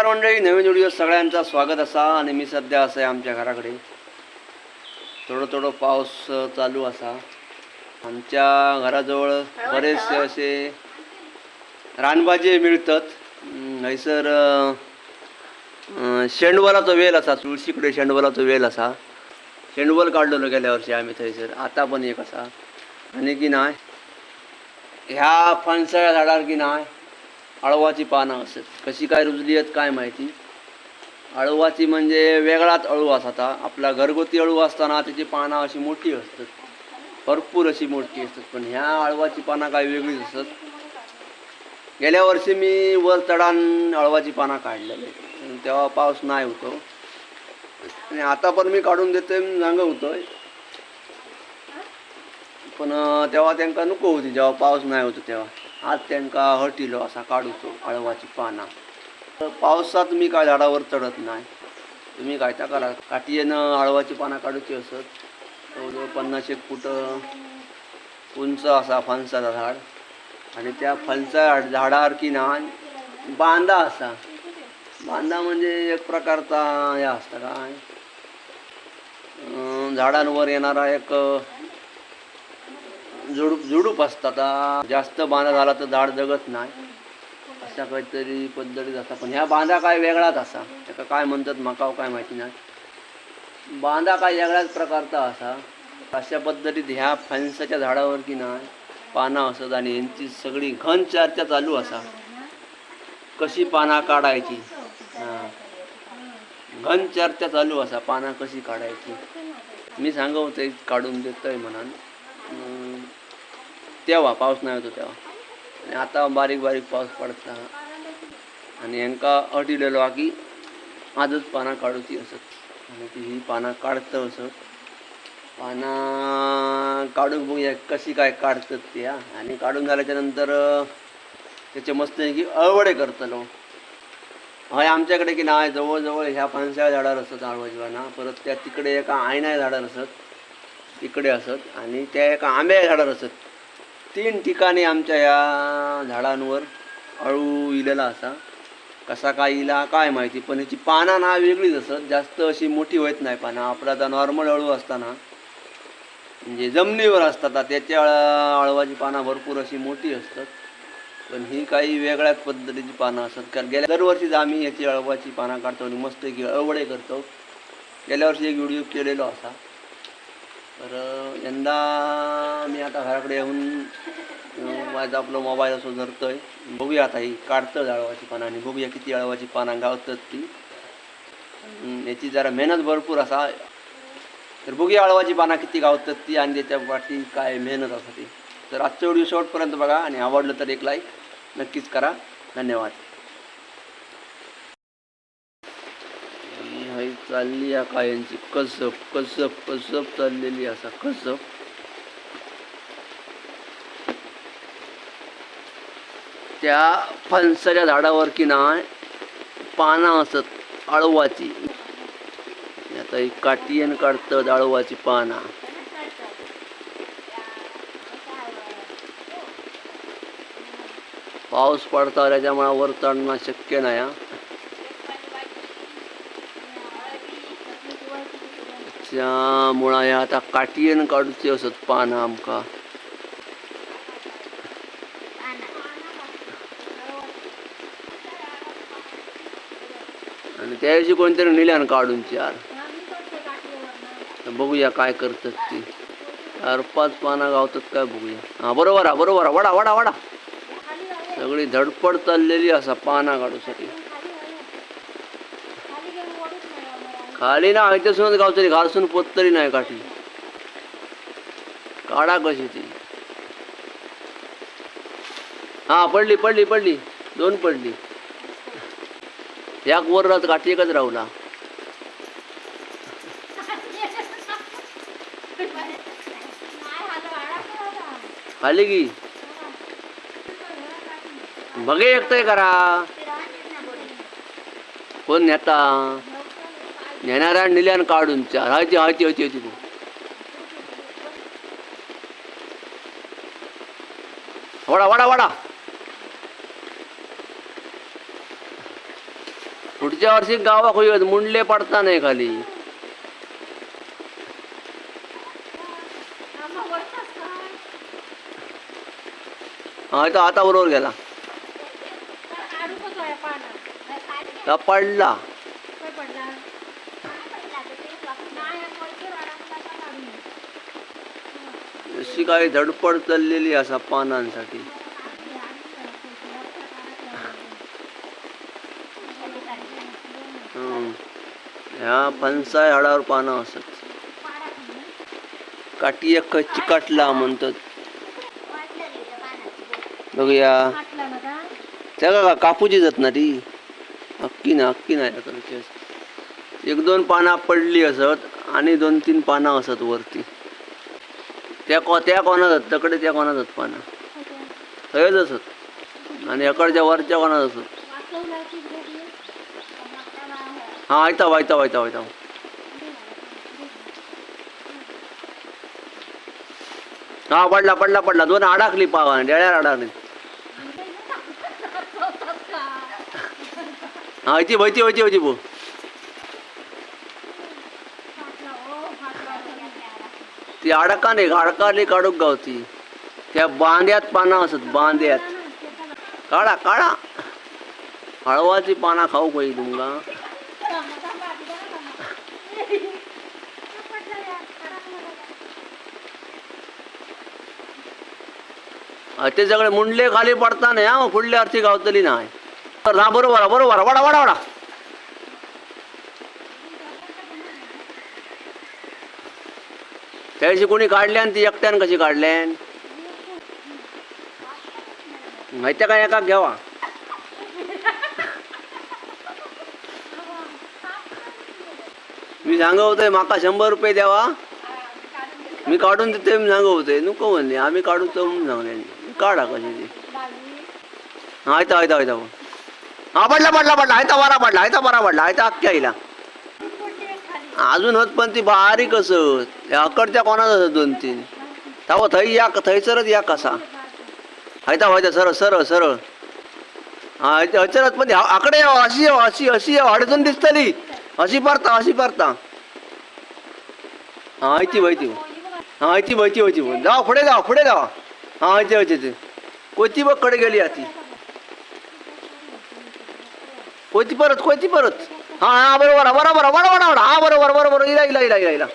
नमस्कार मंडळी नवीन व्हिडिओ सगळ्यांचा स्वागत असा आणि मी सध्या असं आहे आमच्या घराकडे. थोडं थोडं पाऊस चालू असा. आमच्या घराजवळ बरेचसे असे रानभाजी मिळतात. अं, शेंडवलाचो वेल असा तुळशीकडे शेंडवलाचो वेल असा. शेंडवल काढलेलो गेल्या वर्षी आम्ही थंयसर आता पण एक असा. आणि की नाय ह्या फणसाच्या झाडार की नाय अळवाची पानं असत. कशी काय रुजली आहेत काय माहिती? अळवाची म्हणजे वेगळाच अळू असता आपला घरगुती अळू असताना त्याची पानं अशी मोठी असतात. भरपूर अशी मोठी असतात. पण ह्या अळवाची पानं काय वेगळीच असतात गेल्या वर्षी मी वर चढान अळवाची पानं काढलेली. तेव्हा पाऊस नाही होतो. आणि आता पण मी काढून देतोय जांग होतोय. पण तेव्हा त्यांना नको होती. जेव्हा पाऊस नाही होतो तेव्हा. आज त्यांका हटिलो असा काढूचो आळवाची पानां. तर पावसात मी काय झाडावर चढत नाही. तुम्ही काय त्या करा. काठीयेनं आळवाची पानं काढूची असत. जवळजवळ पन्नास एक फूट उंच असा फणसाचा झाड. आणि त्या फणसा झाडावर की ना बांदा असा. बांदा म्हणजे एक प्रकारचा हे असतं काय? झाडांवर येणारा एक झुडूप झुडूप असतात. जास्त बांधा झाला तर झाड जगत नाही. अशा काहीतरी पद्धतीत असतात. पण ह्या बांधा काय वेगळाच असा. त्याका काय म्हणतात मकाव काय माहिती नाही. बांधा काय वेगळ्याच प्रकारचा असा. अशा पद्धतीत ह्या फणसाच्या झाडावर की नाही पानं असत आणि यांची सगळी घन चर्चा चालू असा. कशी पाना काढायची? घन चर्चा चालू असा. पाना कशी काढायची? मी सांगवतोय काढून देतोय म्हणान. तेव्हा पाऊस नाही होतो तेव्हा. आणि आता बारीक बारीक पाऊस पडता. आणि यांका अट इलेलो हा की आजच पानं काढूची असत. आणि ती ही पानं काढतं असत. पानं काढून बघूया कशी काय काढतात ती हा. आणि काढून झाल्याच्यानंतर त्याचे मस्त की अळवडे करतलो. हय आमच्याकडे की नाही जवळजवळ ह्या फणसाच्या झाडावर असत आळवाजीवाना परत त्या तिकडे एका आयना झाडावर असत. तिकडे असत. आणि त्या एका आंब्या झाडावर असत. तीन ठिकाणी आमच्या या झाडांवर अळू इलेला असा. कसा काय इला काय माहिती पण याची पानं ना वेगळीच असत. जास्त अशी मोठी होत नाही पानं. आपला आता नॉर्मल अळू असताना. म्हणजे जमिनीवर असतात. त्याच्या अळ- अळवाची पानं भरपूर अशी मोठी असतात. पण ही काही वेगळ्याच पद्धतीची पानं असतात. कारण गेल्या दरवर्षीच आम्ही याची अळवाची पानं काढतो आणि मस्त की अळवडे करतो. गेल्या वर्षी एक व्हिडिओ केलेलो असा. तर यंदा मी आता घराकडे येऊन माझा आपलं मोबाईल असं आहे बघूया आता ही काढतं अळवाची पानं आणि बघूया किती अळवाची पानं गावतात ती. याची जरा मेहनत भरपूर असा. तर बघूया अळवाची पानं किती गावतात ती आणि त्याच्या पाठी काय मेहनत असते. ती तर आजच्या व्हिडिओ शेवटपर्यंत बघा आणि आवडलं तर एक लाईक नक्कीच करा. धन्यवाद ही हाय चालली या कायांची कसब कसब कसब चाललेली असा कसब. त्या फणसाच्या झाडावर की नाय पानं असत आळवाची. आता ही काटियन काढतात आळवाची पाना. पाऊस पडता त्याच्यामुळे वर चढणं शक्य नाही हा त्यामुळं आता काटियन काढूचे असत पानां आमका. आणि त्या दिवशी कोणतरी नेल्यान काढून चार बघूया काय करतात ती. चार पाच पानं गावतात काय बघूया. हा बरोबर हा बरोबर हा वडा वडा वडा. सगळी धडपड चाललेली असा पाना काढूसाठी. खाली ना ह्याच्यासूनच गावतरी घालसून पोत तरी नाही काठी. काढा कशी ती. हा पडली पडली पडली. दोन पडली. एक वर राहत काठी एकच राहुला खाली की? बघे एकटंय करा. कोण नेता? नेणाऱ्या निल्यान काढून चार हायती हायती हायती हायती वडा वडा वडा. पुढच्या वर्षी गावाक होईल मुंडले पडता नाही खाली. हा इथं आता बरोबर गेला. पडला अशी काही धडपड चाललेली असा पानांसाठी. ह्या फणसाय हाडावर पानं असत. काठी एक चिकाटला म्हणतात. बघूया. त्या का कापूची जात ना ती? हक्की ना हक्की नाही एक दोन पानं पडली असत आणि दोन तीन पानं असत वरती. त्या को त्या कोणात असत? तकडे त्या कोणात असत पानं? थंयच असत आणि एकडच्या वरच्या कोणात असत? हा आयता वायता वायता वायता हा पडला पडला पडला. दोन अडकली पावा डेळ्यार अडकली. हा इथे वयती वयती वयती बो ती अडका नाही अडकाली काढूक गावती. त्या बांद्यात पानं असत बांद्यात. काढा काढा. हळवाची पाना खाऊ पाहिजे तुमका ते सगळे मुंडले खाली पडता नाही हा फुडली आरती गावतली नाही. तर ना बरोबर बरोबर वाडा वडा वडा वडा. त्या कोणी कोणी काढल्यान ती एकट्यान कशी काढल्यान माहिती काय एका? घ्यावा. मी सांगवतोय माका शंभर रुपये द्यावा. मी काढून देते मी सांगवतोय नको म्हणले. आम्ही काढू तर म्हणून सांगले. काढा कशी ती. आयता आयता आयता. हा पडला पडला पडला. आयता बरा पडला. आयता बरा पडला. आयता अख्ख्या आईला अजून होत पण ती बारीक असत. अकडच्या कोणाच असत दोन तीन? थांब थंय या थंयसरच या कसा? हायता व्हायचा सरळ सरळ सरळ हा पण आकडे यावं अशी या अशी अशी यावं अडचण दिसतली. अशी परता अशी परता. हा इथे माहिती हा इथे माहिती होती जाव पुढे जाव पुढे जाव. हा ऐती इथे इथे. कोणती बघकडे गेली आती. कोणती परत कोणती परत? हा बरोबर बरोबर बरोबर बरोबर हा बरोबर बरोबर इला इला इला इला इला.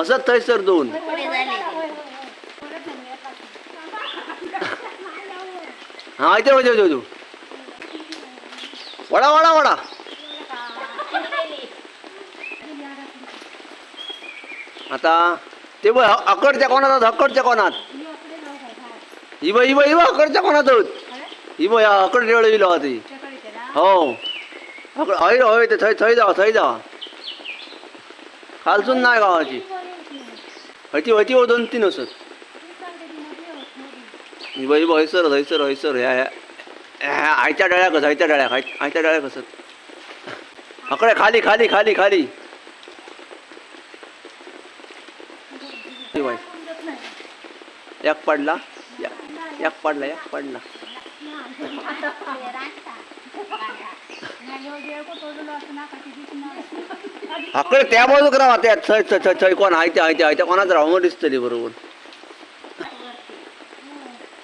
असं थंय सर दोन. हा इथे इथे इथे वडा वडा वडा आता ते बघ अकडच्या कोणात अकडच्या कोणात? ही. बघ ही बघ ही बघ अकडच्या कोणात होत ही बघ या अकड रेळ येईल ती हो अकड हय हय ते थंय थंय जावा थंय जावा खालसून नाही गावाची हयती हयती हो दोन तीन असत ही बघ ही बघ हयसर हयसर हयसर ह्या ह्या ह्या आयत्या डळ्याक आयत्या डळ्याक आय- आयत्या डळ्याक असत अकडे खाली खाली खाली खाली ही बाई एक पडला एक एक पडला एक पडला हाकडे त्या बाजूक राव त्या थंय थंय थंय थंय कोण आयते आयते आयते कोणाच राव दिसतली बरोबर.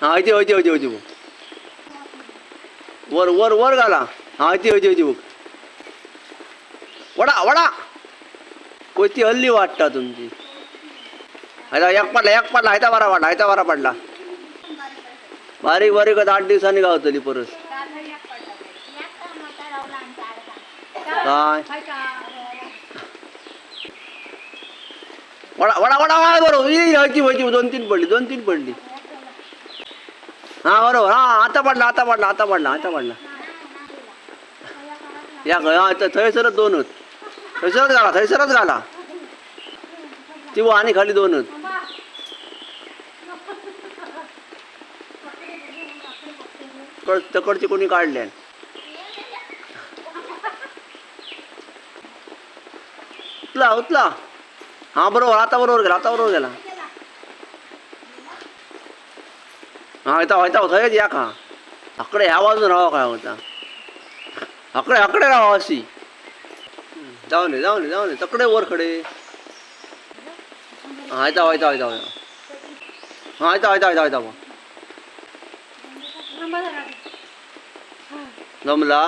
हा आयते हयती हयती हयती बघ. वर वर वर घाला. हा हयती हयती हयती बघ. वडा वडा. कोती हल्ली वाटता तुमची? आता एक पडला एक पडला हायता बारा पडला हायता बारा पडला. बारीक बारीक आठ दिवसांनी गावतली परत काय वडा वडा वडा वडा बरोबर हयती हयती दोन तीन पडली दोन तीन पडली हा बरोबर हा आता पडला आता पडला आता पडला आता पडला या हा थंयसरच दोन होत थंयसरच घाला थंयसरच घाला ती आणि खाली दोन होत कड तकडचे कोणी काढले उचला उचला हा बरोबर आता बरोबर गेला आता बरोबर गेला. हा येता येता थंयच या का? अकडे ह्या बाजून राहा काय होता? आकडे आकडे राहा अशी. जाऊ नये जाऊ नये जाऊ नये तकडे वर खडे. हा येता येता येता हा येता येता येता येता जमला?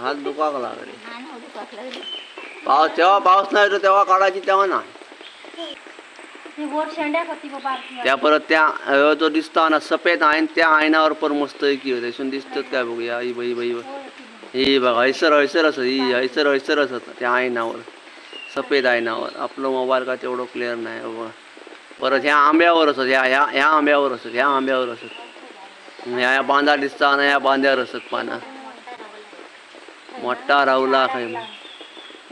हात दुखाक लागले. पाऊस जेव्हा पाऊस नाही येतो तेव्हा काढायची तेव्हा नाही. त्या परत त्या जो दिसता ना सफेद आहे त्या आयनावर पण मस्त की होते. दिसतात काय बघूया ही बाई बाई ही बघा हैसर हैसर असत ही हैसर हैसर असत त्या आयनावर सफेद आयनावर आपलं मोबाईल का तेवढं क्लिअर नाही बाबा. परत ह्या आंब्यावर असत ह्या ह्या ह्या आंब्यावर असत ह्या आंब्यावर असत ह्या ह्या बांधा दिसता ना ह्या बांध्यावर असत पाना. मोठा राहुला काय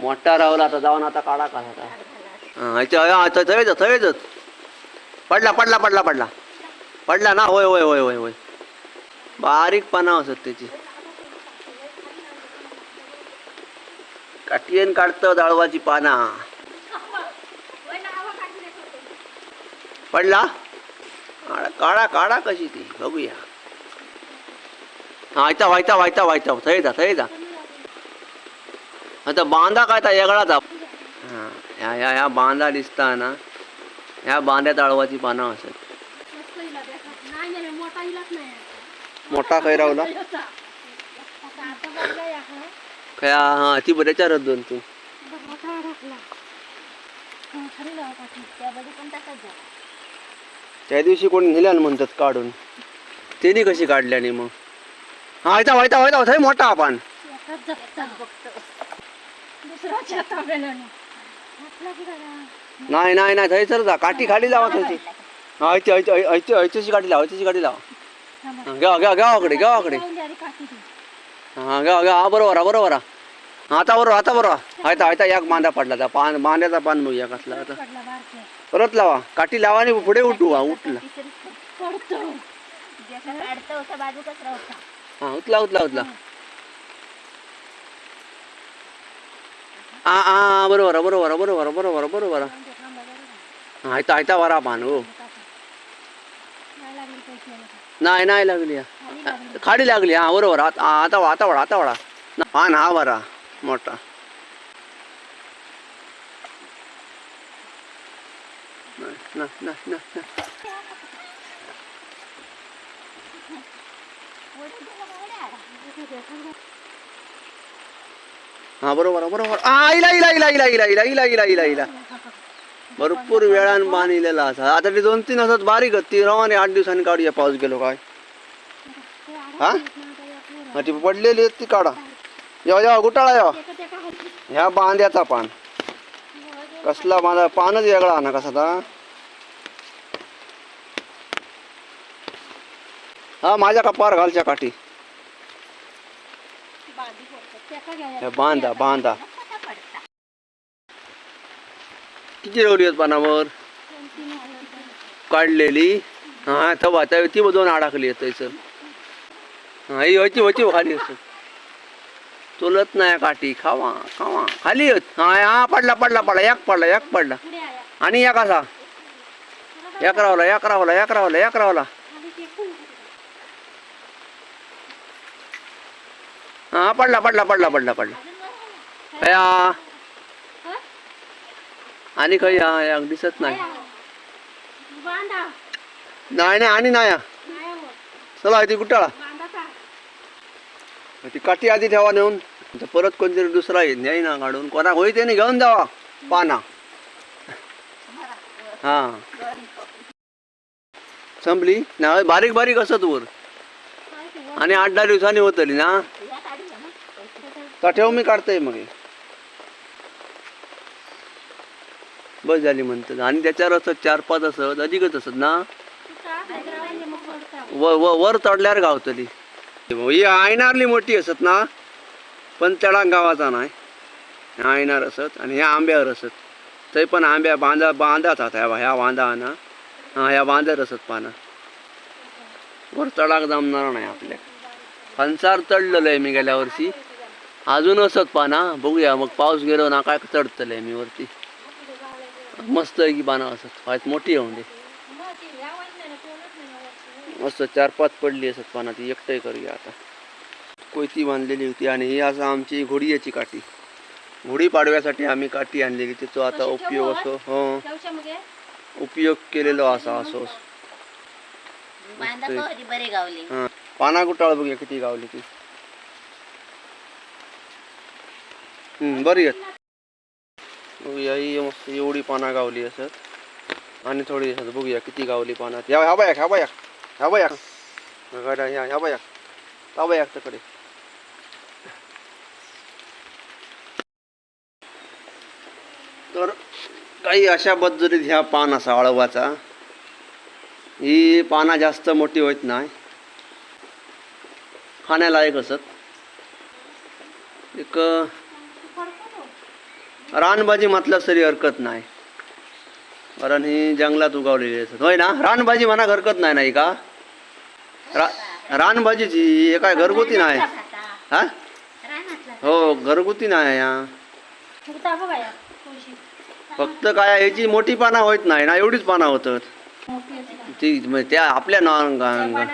मोठा राहुला आता जाऊन आता काढा का आता? हा, इथे हा, इथं पडला पडला पडला पडला. पडला ना होय होय होय होय होय. बारीक पाना असत त्याची. काटियन काढतं दाळवाची पाना. पडला? काढा काढा कशी ती. बघूया. हा वायता व्हायता व्हायता वायता थंय जा थंय जा आता बांधा काय ता येगळाच हा ह्या ह्या ह्या बांधा दिसता ना. ह्या बांध्या ताळवाची पानं असत मोठा खै रावला खंय हा ती बरे बरेच्या दोन तू. त्या दिवशी कोण ना म्हणतात काढून. तेनी कशी काढल्याने मग? हा आयता वायता वायता थंय मोठा आपण. नाही नाही नाही थंयसर जा. काठी खाली लावा थंयची हयची हयची हयचीशी काठी लावा हयचीशी काठी लावा. घ्या घ्या गावाकडे गावाकडे हां घ्या घ्या हा बरोबर हा बरोबर हा. आता बरोबर आता बरोबर आयता आयता एक मांदा पडला जा पान मांद्याचा पान मग याक असला आता. परत लावा. काठी लावा आणि पुढे उठू हा उठला. हां उठला उतला उतला ಆ ಆ, ಬರೋ ವರ ಬರೋ ವರ ಬರೋ ವರ ಬರೋ ವರ ಬರೋ ವರ. ಆಯ್ತಾ ಆಯ್ತಾ ವರಪ್ಪ ನೀವು ನಾ ಏನ ಇಲ್ಲಾಗಲಿಯ ಕಾಡಿಲಾಗಲಿ ಹಾಂ ಅವರು ವರ ಆತವ ಆತವಳ ಆತವಳ ಹಾ ನಾ ವರ ಮೋಟ ನಾ ನಾ ನಾ ನಾ. हा बरोबर बरोबर. आईला इला इला इला इला इला इला इला इला इला भरपूर वेळान बांधलेला इलेला असा. आता ते दोन तीन असत बारीक ती रवाने आठ दिवसांनी काढूया पाऊस गेलो काय? हा? हा, ती पडलेली आहेत ती काढा. जेव्हा या गुटाळा जेव्हा ह्या बांध्याचा पान. कसला बांधा पानच वेगळा ना कसा आता. हा माझ्या कपार घालच्या काठी ह्या बांधा बांधा. किती रवली आहेत पानावर? काढलेली. हा थवा त्या ती दोन अडकली आहेत सर हा ही व्हायची व्हायची खाली असत चुलत नाही काठी खावा खावा. खाली आहेत. हा हा पडला पडला पडला. एक पडला एक पडला. आणि एक असा. एक रावला एक रावला एक रावला एक रावला. हा पडला पडला पडला पडला पडला. खया आणि खय एक दिसत नाही. नाही नाही आणि नाही. हा. चला ती गुटाळा. ती काठी आधी ठेवा नेऊन. तर परत कोणतरी दुसरा नाही ना काढून कोणा होई त्याने घेऊन जावा. पाना. हा. संपली. ना बारीक बारीक असत वर. ते आणि आठ दहा दिवसांनी होतली या ना. का ठेव मी काढतोय मग बस झाली म्हणतात आणि त्याच्यावर असत चार पाच असत अधिकच असत ना? व व वर चढल्यावर गावतली ही आयनारली मोठी असत ना? पण त्याला गावाचा नाही. आयनार असत आणि ह्या आंब्यावर असत. थंय पण आंब्या बांधा बांधाच आता ह्या ह्या बांधा ना? हा ह्या बांध्यावर असत पाना. वर चढाक जमणार नाही आपल्या. फणसार चढलेलं आहे मी गेल्या वर्षी. अजून असत पाना. बघूया मग पाऊस गेलो ना काय चढतलंय मी वरती. मस्त आहे की पानं असत. व्हायत मोठी वरची. मस्त चार पाच पडली असत पाना ती एकटंही करूया आता. कोयती बांधलेली होती आणि ही असं आमची घोडियाची काठी. गुढी पाडव्यासाठी आम्ही काठी आणलेली तिचा आता उपयोग? असो हो? उपयोग केलेलो असा असो पाना गुटाळ बघूया किती गावली ती. बरी आहेत. बघूया ही मस्त एवढी पाना गावली असत. आणि थोडी असत बघूया किती गावली पानात या ह्या बाया ह्या बाया ह्या बाया. गाड्या ह्या ह्या बाया. ह्या बाया त्याकडे तर काही अशा पद्धतीत ह्या पान असा अळवाचा ही पानं जास्त मोठी होत नाही. खाण्यालायक असत. एक रानभाजी म्हटलं तरी हरकत नाही. कारण ही जंगलात उगवलेली असत होय ना? रानभाजी म्हणा हरकत नाही नाही का? रा रानभाजीची हे काय घरगुती नाही. हा? हो घरगुती नाही. फक्त काय ह्याची मोठी पाना होत नाही ना? एवढीच पाना होतात? ती म्हणजे त्या आपल्या ना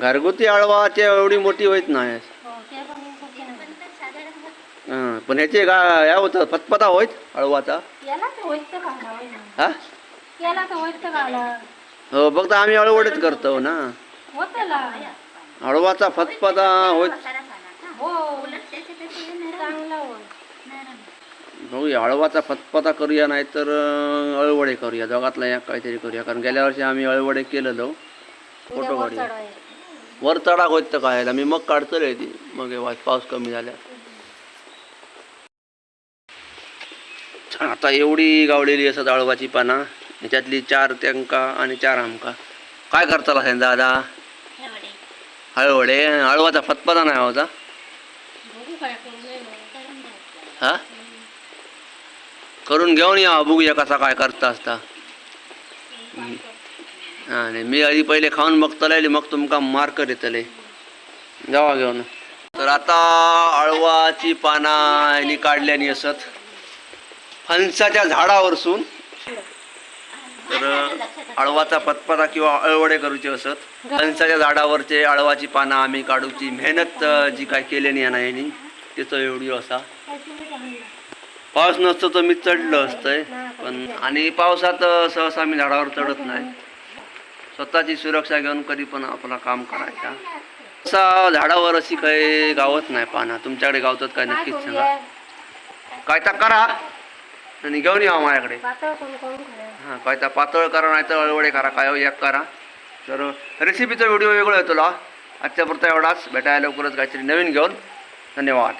घरगुती अळवाच्या एवढी मोठी होत नाही हो त्या पानांसारखी ना साधारण हं, पण ह्याचे का या होतं फतफता होत अळवाचा याला तर होईत होय ना. हा? याला तर होईत हो फक्त आम्ही अळवडच करतो ना. होतला. अळवाचा हो. हे नरम चांगला होय बघूया अळवाचा करूया नाही तर अळवडे करूया. दोघातला या काहीतरी करूया. कारण गेल्या वर्षी आम्ही अळवडे केलेलो. उद्या फोटो काढूया. वर चढा होत तर काय मी मग काढतले ती. मग हे पाऊस कमी झाल्या आता एवढी गावलेली असत अळवाची पाना ह्याच्यातली चार त्यांका आणि चार आमका. काय करताला सांग दादा? हळवडे. अळवाचा फतफता नाही होता हा? करून घेऊन या बघूया कसा काय करता असता. नाही मी आधी पहिले खाऊन बघतले मग तुमका मार्क देतले जावा घेऊन. तर आता अळवाची पाना यांनी काढल्यानी असत. फणसाच्या झाडावरसून तर अळवाचा पतपता किंवा अळवडे करूचे असत. फणसाच्या झाडावरचे अळवाची पानं आम्ही काढूची. मेहनत जी काय केल्यानी ना यांनी तिचं एवढी असा. पाऊस नसतो तर मी चढलं असतंय. पण आणि पावसात सहसा मी झाडावर चढत नाही. स्वतःची सुरक्षा घेऊन कधी पण आपला काम करायचा. असा झाडावर अशी काही गावत नाही पाना. तुमच्याकडे गावतात काय नक्कीच सांगा. काय तर करा? आणि घेऊन या माझ्याकडे. हां काय तर पातळ करा नाही तर अळवडे करा काय एक करा. तर रेसिपीचा व्हिडिओ वेगळा आहे तुला. आजच्या पुरता एवढाच. भेटायला लवकरच काहीतरी नवीन घेऊन. धन्यवाद.